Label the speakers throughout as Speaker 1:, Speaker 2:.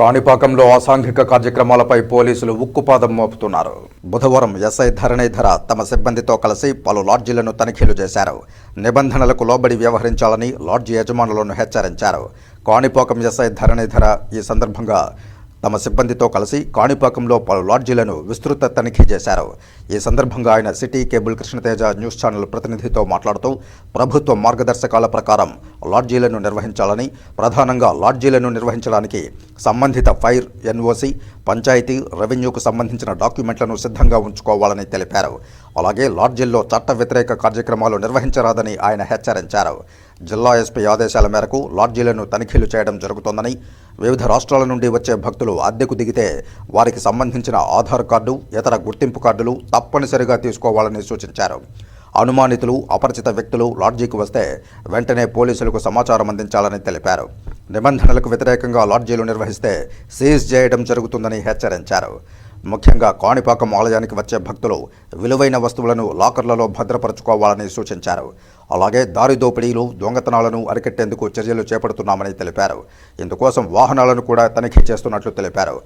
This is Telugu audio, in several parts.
Speaker 1: కాణిపాకంలో అసాంఘిక కార్యక్రమాలపై పోలీసులు ఉక్కుపాదం మోపుతున్నారు. బుధవారం ఎస్ఐ ధరణీధర తమ సిబ్బందితో కలిసి పలు లాడ్జీలను తనిఖీలు చేశారు. నిబంధనలకు లోబడి వ్యవహరించాలని లాడ్జీ యజమానులను హెచ్చరించారు. కాణిపాకం ఎస్ఐ ధరణీధర ఈ సందర్భంగా తమ సిబ్బందితో కలిసి కాణిపాకంలో పలు లాడ్జీలను విస్తృత తనిఖీ చేశారు. ఈ సందర్భంగా ఆయన city cable Krishnateja news channel ప్రతినిధితో మాట్లాడుతూ ప్రభుత్వ మార్గదర్శకాల ప్రకారం లాడ్జీలను నిర్వహించాలని ప్రధానంగా లాడ్జీలను నిర్వహించడానికి సంబంధిత ఫైర్ ఎన్ఓసి పంచాయతీ రెవెన్యూకు సంబంధించిన డాక్యుమెంట్లను సిద్ధంగా ఉంచుకోవాలని తెలిపారు. అలాగే లాడ్జీల్లో చట్ట వ్యతిరేక కార్యక్రమాలు నిర్వహించరాదని ఆయన హెచ్చరించారు. జిల్లా ఎస్పీ ఆదేశాల మేరకు లాడ్జీలను తనిఖీలు చేయడం జరుగుతోందని వివిధ రాష్ట్రాల నుండి వచ్చే భక్తులు అద్దెకు దిగితే వారికి సంబంధించిన ఆధార్ కార్డు ఇతర గుర్తింపు కార్డులు తప్పనిసరిగా తీసుకోవాలని సూచించారు. అనుమానితులు అపరిచిత వ్యక్తులు లాడ్జీకి వస్తే వెంటనే పోలీసులకు సమాచారం అందించాలని తెలిపారు. నిబంధనలకు వ్యతిరేకంగా లాడ్జీలు నిర్వహిస్తే సీజ్ చేయడం జరుగుతుందని హెచ్చరించారు. ముఖ్యంగా కాణిపాకం ఆలయానికి వచ్చే భక్తులు విలువైన వస్తువులను లాకర్లలో భద్రపరచుకోవాలని సూచించారు. అలాగే దారి దోపిడీలు దొంగతనాలను అరికట్టేందుకు చర్యలు చేపడుతున్నామని తెలిపారు. ఇందుకోసం వాహనాలను కూడా తనిఖీ చేస్తున్నట్లు తెలిపారు.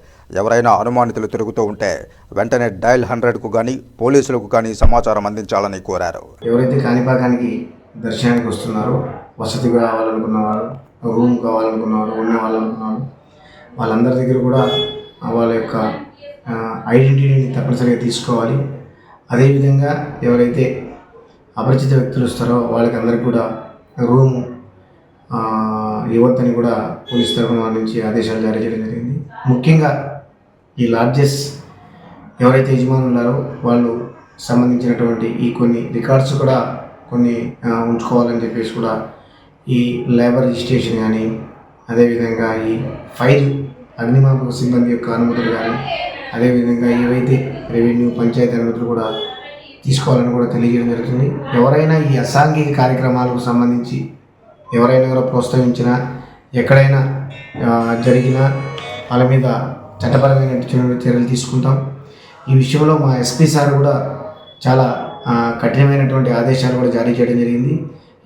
Speaker 1: ఎవరైనా అనుమానితులు తిరుగుతూ ఉంటే వెంటనే డయల్ హండ్రెడ్కు కానీ పోలీసులకు కానీ సమాచారం అందించాలని కోరారు.
Speaker 2: ఎవరైతే కాణిపాకానికి దర్శనానికి వస్తున్నారో వసతి కావాలనుకున్నవారు రూమ్ కావాలనుకున్నవారు ఉన్న వాళ్ళనుకున్నారు వాళ్ళందరి దగ్గర కూడా వాళ్ళ యొక్క ఐడెంటిటీని తప్పనిసరిగా తీసుకోవాలి. అదేవిధంగా ఎవరైతే అపరిచిత వ్యక్తులు వస్తారో వాళ్ళకి అందరికి కూడా రూము ఇవ్వద్దని కూడా పోలీస్ తరఫున వాళ్ళ నుంచి ఆదేశాలు జారీ చేయడం జరిగింది. ముఖ్యంగా ఈ లాడ్జెస్ ఎవరైతే యజమానులు ఉన్నారో వాళ్ళు సంబంధించినటువంటి ఈ కొన్ని రికార్డ్స్ కూడా కొన్ని ఉంచుకోవాలని చెప్పేసి కూడా ఈ లేబర్ రిజిస్ట్రేషన్ కానీ అదేవిధంగా ఈ ఫైర్ అగ్నిమాపక సిబ్బంది యొక్క అనుమతులు కానీ అదేవిధంగా ఏవైతే రెవెన్యూ పంచాయతీ అనుమతులు కూడా తీసుకోవాలని కూడా తెలియజేయడం జరుగుతుంది. ఎవరైనా ఈ అసాంఘిక కార్యక్రమాలకు సంబంధించి ఎవరైనా కూడా ప్రోత్సహించినా ఎక్కడైనా జరిగిన జరిగినా వాళ్ళ మీద చట్టపరమైన చర్యలు తీసుకుంటాం. ఈ విషయంలో మా ఎస్పీ సార్ కూడా చాలా కఠినమైనటువంటి ఆదేశాలు కూడా జారీ చేయడం జరిగింది.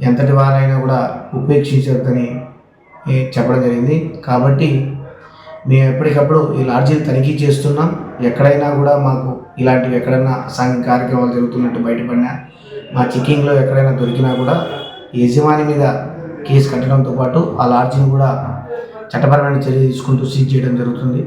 Speaker 2: ఎంతటి వారైనా కూడా ఉపేక్షించవద్దని చెప్పడం జరిగింది. కాబట్టి మేము ఎప్పటికప్పుడు ఈ లాడ్జీలు తనిఖీ చేస్తున్నాం. ఎక్కడైనా కూడా మాకు ఇలాంటివి ఎక్కడైనా అసాంఘిక కార్యక్రమాలు జరుగుతున్నట్టు బయటపడినా మా చెక్కింగ్లో ఎక్కడైనా దొరికినా కూడా యజమాని మీద కేసు కట్టడంతో పాటు ఆ లాడ్జిని కూడా చట్టపరమైన చర్య తీసుకుంటూ సీజ్ చేయడం జరుగుతుంది.